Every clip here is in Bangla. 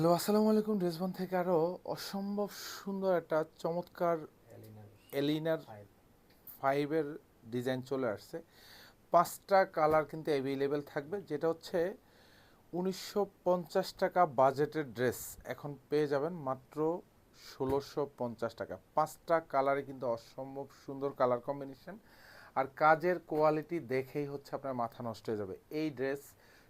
হ্যালো, আসসালামু আলাইকুম ড্রেসবন থেকে আরও অসম্ভব সুন্দর একটা চমৎকার এলিনার ফাইভের ডিজাইন চলে আসছে। পাঁচটা কালার কিন্তু অ্যাভেলেবেল থাকবে, যেটা হচ্ছে উনিশশো পঞ্চাশ টাকা বাজেটের ড্রেস। এখন পেয়ে যাবেন মাত্র ষোলোশো পঞ্চাশ টাকা। পাঁচটা কালারে কিন্তু অসম্ভব সুন্দর কালার কম্বিনেশন আর কাজের কোয়ালিটি দেখেই হচ্ছে আপনার মাথা নষ্ট হয়ে যাবে। এই ড্রেস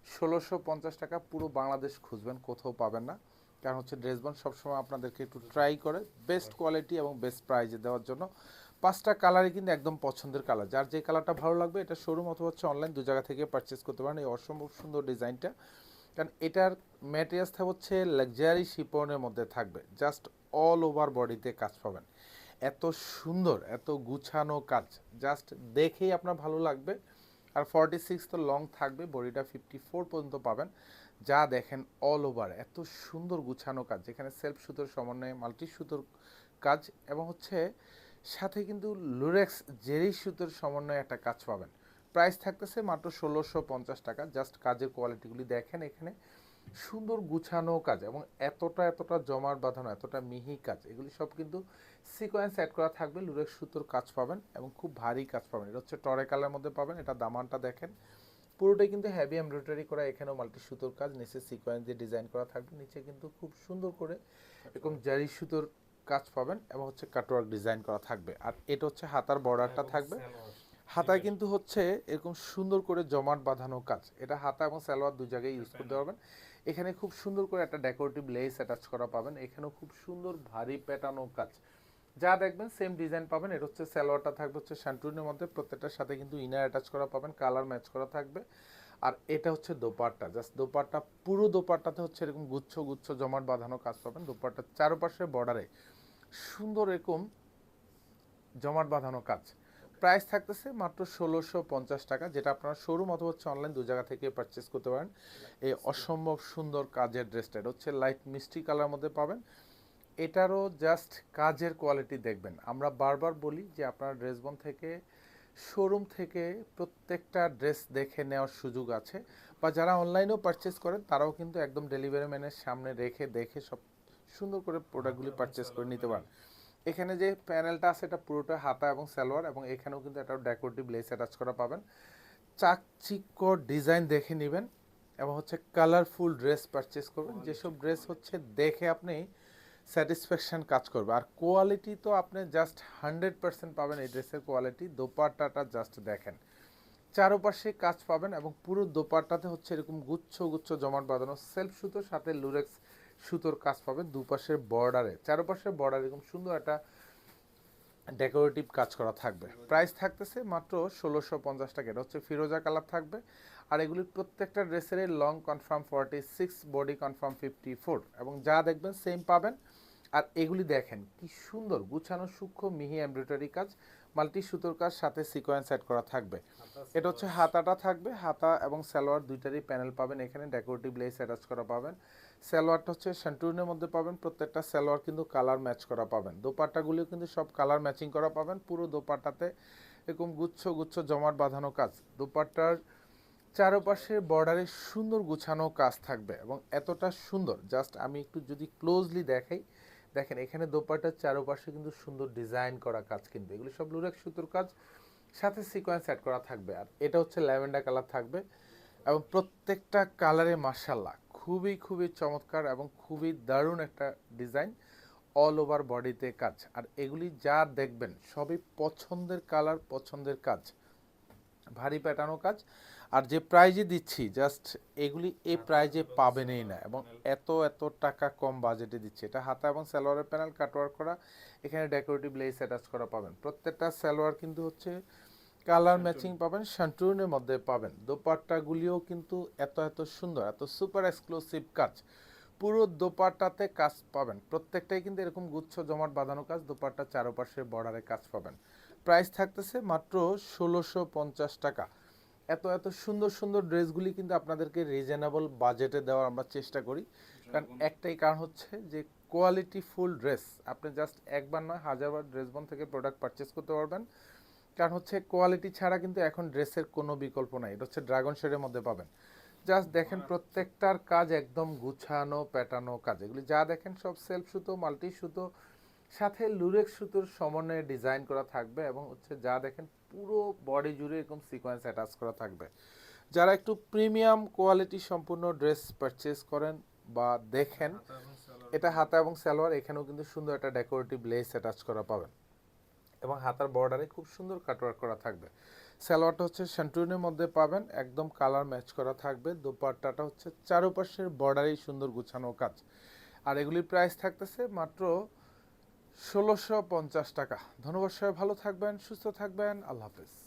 ষোলোশো পঞ্চাশ টাকা পুরো বাংলাদেশ খুঁজবেন, কোথাও পাবেন না। কারণ হচ্ছে ড্রেসবন সবসময় আপনাদেরকে একটু ট্রাই করে বেস্ট কোয়ালিটি এবং বেস্ট প্রাইজে দেওয়ার জন্য। পাঁচটা কালারই কিন্তু একদম পছন্দের কালার যার যে কালারটা ভালো লাগবে, এটা শোরুম অথবা হচ্ছে অনলাইন দু জায়গা থেকে পারচেস করতে পারেন। এই অসম্ভব সুন্দর ডিজাইনটা। কারণ এটার ম্যাটেরিয়ালসটা হচ্ছে লাক্সারি শিপনের মধ্যে থাকবে। জাস্ট অল ওভার বডিতে কাজ পাবেন। এত সুন্দর, এত গুছানো কাজ। জাস্ট দেখেই আপনার ভালো লাগবে। আর ফর্টি সিক্স তো লং থাকবে বডিটা ফিফটি ফোর পর্যন্ত পাবেন। যা দেখেন অল ওভার এত সুন্দর গুছানো কাজ। যেখানে সেলফ সুতোর সমন্বয়ে মাল্টি সুতোর কাজ এবং হচ্ছে সাথে কিন্তু লুরেক্স জেরি সুতোর সমন্বয়ে একটা কাজ পাবেন। প্রাইস থাকতেছে মাত্র ষোলোশো পঞ্চাশ টাকা। জাস্ট কাজের কোয়ালিটিগুলি দেখেন এখানে। সুন্দর গুছানো কাজ এবং এতটা এতটা জমাট বাঁধানো এতটা মিহি কাজ এগুলি সব কিন্তু সিকোয়েন্স অ্যাড করা থাকবে। লুরেক্স সুতোর কাজ পাবেন এবং খুব ভারী কাজ পাবেন। এটা হচ্ছে টরে কালার মধ্যে পাবেন এটা দামানটা দেখেন। পুরোটাই কিন্তু হ্যাভি এমব্রয়ডারি করা এখানেও মাল্টি সুতোর কাজ নিচে সিকোয়েন্স দিয়ে ডিজাইন করা থাকবে। নিচে কিন্তু খুব সুন্দর করে এরকম জারি সুতোর কাজ পাবেন এবং হচ্ছে কাটওয়ার্ক ডিজাইন করা থাকবে। আর এটা হচ্ছে হাতার বর্ডারটা থাকবে। হাতায় কিন্তু হচ্ছে এরকম সুন্দর করে জমাট বাঁধানো কাজ। এটা হাতা এবং সালোয়ার দু জায়গায় ইউজ করতে পারবেন। এখানে খুব সুন্দর করে একটা ডেকোরেটিভ লেস অ্যাটাচ করা পাবেন। এখানেও খুব সুন্দর ভারী প্যাটানো কাজ। যা দেখবেন সেম ডিজাইন পাবেন। এটা হচ্ছে সালোয়ারটা থাকবে হচ্ছে শ্যান্টুনের মধ্যে। প্রত্যেকটার সাথে কিন্তু ইনার অ্যাটাচ করা পাবেন। কালার ম্যাচ করা থাকবে। আর এটা হচ্ছে দোপাট্টা। জাস্ট দোপাট্টা, পুরো দোপাট্টাতে হচ্ছে এরকম গুচ্ছ গুচ্ছ জমাট বাঁধানো কাজ পাবেন। দোপাট্টার চারপাশে বর্ডারে সুন্দর এরকম জমাট বাঁধানো কাজ। প্রাইস থাকতেছে মাত্র ষোলোশো পঞ্চাশ টাকা যেটা আপনারা শোরুম অথবা হচ্ছে অনলাইন দু জায়গা থেকে পারচেস করতে পারেন। এই অসম্ভব সুন্দর কাজের ড্রেসটা এটা হচ্ছে লাইট মিষ্টি কালার মধ্যে পাবেন। এটারও জাস্ট কাজের কোয়ালিটি দেখবেন। আমরা বারবার বলি যে আপনার ড্রেসবন থেকে শোরুম থেকে প্রত্যেকটা ড্রেস দেখে নেওয়ার সুযোগ আছে বা যারা অনলাইনেও পারচেস করেন তারাও কিন্তু একদম ডেলিভারি ম্যানের সামনে রেখে দেখে সব সুন্দর করে প্রোডাক্টগুলি পারচেস করে নিতে পারেন। এখানে যে প্যানেলটা আছে, এটা পুরোটা হাতা এবং সালোয়ার এবং এখানেও কিন্তু একটা ডেকোরেটিভ লেস অ্যাটাচ করা পাবেন। চাকচিক্য ডিজাইন দেখে নেবেন এবং হচ্ছে কালারফুল ড্রেস পারচেস করবেন। যেসব ড্রেস হচ্ছে, দেখে আপনি স্যাটিসফ্যাকশান কাজ করবে। আর কোয়ালিটি তো আপনি জাস্ট হান্ড্রেড পার্সেন্ট পাবেন এই ড্রেসের কোয়ালিটি দোপাট্টাটা জাস্ট দেখেন। চারোপাশে কাজ পাবেন এবং পুরো দোপাট্টাতে হচ্ছে এরকম গুচ্ছ গুচ্ছ জমাট বাঁধানো সেলফ সুতোর সাথে লুরেক্স সুতোর কাজ পাবেন দুপাশের বর্ডারে। চারপাশের বর্ডার এরকম সুন্দর একটা ডেকোরেটিভ কাজ করা থাকবে। প্রাইস থাকতেছে মাত্র ষোলোশো পঞ্চাশ টাকা। এটা হচ্ছে ফিরোজা কালার থাকবে। আর এগুলির প্রত্যেকটা ড্রেসের long confirm forty six body confirm fifty four এবং যা দেখবেন সেম পাবেন। আর এগুলি দেখেন কি সুন্দর গুছানো সূক্ষ্ম মিহি এমব্রয়ডারি কাজ মাল্টি সুতোর কাজ, সাথে সিকোয়েন্স অ্যাড করা থাকবে। এটা হচ্ছে হাতাটা থাকবে। হাতা এবং সালোয়ার দুইটারই প্যানেল পাবেন। এখানে ডেকোরেটিভ লেস অ্যাটাচ করা পাবেন। সালোয়ারটা হচ্ছে সেন্টুরিনের মধ্যে পাবেন, প্রত্যেকটা সালোয়ার কিন্তু কালার ম্যাচ করা পাবেন। দোপাট্টাগুলিও কিন্তু সব কালার ম্যাচিং করা পাবেন, পুরো দোপাট্টাতে এরকম গুচ্ছ গুচ্ছ জমাট বাঁধানো কাজ। দোপাট্টার চারপাশে বর্ডারে সুন্দর গুছানো কাজ থাকবে এবং এতটা সুন্দর জাস্ট আমি একটু যদি ক্লোজলি দেখাই, দেখেন এখানে দোপাট্টার চারপাশে কিন্তু সুন্দর ডিজাইন করা কাজ কিন্তু। এগুলো সব লুরেক সুতোর কাজ, সাথে সিকোয়েন্স অ্যাড করা থাকবে। আর এটা হচ্ছে ল্যাভেন্ডার কালার থাকবে এবং প্রত্যেকটা কালারে মার্শাল্লাহ খুবই খুবই চমৎকার এবং খুবই দারুণ একটা ডিজাইন অল ওভার বডিতে কাজ। আর এগুলি যা দেখবেন, সবই পছন্দের কালার, পছন্দের কাজ। ভারী প্যাটানো কাজ। আর যে প্রাইজে দিচ্ছি জাস্ট এগুলি এই প্রাইজে পাবেনই না এবং এত এত টাকা কম বাজেটে দিচ্ছে। এটা হাতা এবং সালোয়ারের প্যানেল কাটওয়ার্ক করা, এখানে ডেকোরেটিভ লেস অ্যাটাচ করা পাবেন। প্রত্যেকটা সালোয়ার কিন্তু হচ্ছে কালার ম্যাচিং পাবেন শান্টুনের মধ্যে পাবেন। দোপাট্টাগুলিও কিন্তু এত এত সুন্দর এত সুপার এক্সক্লুসিভ কাজ। পুরো দোপাট্টাতে কাজ পাবেন। প্রত্যেকটাই কিন্তু এরকম গুচ্ছ জমাট বাঁধানো কাজ দোপাট্টা চারপাশে বর্ডারে কাজ পাবেন। প্রাইস থাকতেছে মাত্র ষোলোশো পঞ্চাশ টাকা। এত এত সুন্দর সুন্দর ড্রেসগুলি কিন্তু আপনাদেরকে রিজনেবল বাজেটে দেওয়ার আমরা চেষ্টা করি। কারণ একটাই কারণ হচ্ছে যে কোয়ালিটি ফুল ড্রেস আপনি জাস্ট একবার নয় হাজারবার ড্রেস বন থেকে প্রোডাক্ট পারচেস করতে পারবেন। কারণ হচ্ছে কোয়ালিটি ছাড়া কিন্তু এখন ড্রেসের কোনো বিকল্প নাই। এটা হচ্ছে ড্রাগন শেডের মধ্যে পাবেন। জাস্ট দেখেন প্রত্যেকটার কাজ একদম গুছানো প্যাটানো কাজ। এগুলি যা দেখেন সব সেলফ সুতো মাল্টি সুতো সাথে লুরেক সুতোর সমন্বয়ে ডিজাইন করা থাকবে এবং হচ্ছে যা দেখেন পুরো বডি জুড়ে এরকম সিকোয়েন্স অ্যাটাচ করা থাকবে। যারা একটু প্রিমিয়াম কোয়ালিটি সম্পূর্ণ ড্রেস পারচেস করেন বা দেখেন এটা হাতা এবং সালোয়ার এখানেও কিন্তু সুন্দর একটা ডেকোরেটিভ লেস অ্যাটাচ করা পাবেন। এবং হাতার বর্ডারে খুব সুন্দর কাটওয়ার্ক করা থাকবে। সালোয়ারটা হচ্ছে সেন্টুরিনের মধ্যে পাবেন, একদম কালার ম্যাচ করা থাকবে। দোপাট্টাটা হচ্ছে চারোপাশের বর্ডারেই সুন্দর গুছানো কাজ। আর এগুলির প্রাইস থাকতেছে মাত্র ষোলোশো পঞ্চাশ টাকা। ধন্যবাদ সবাই, ভালো থাকবেন, সুস্থ থাকবেন, আল্লাহ হাফেজ।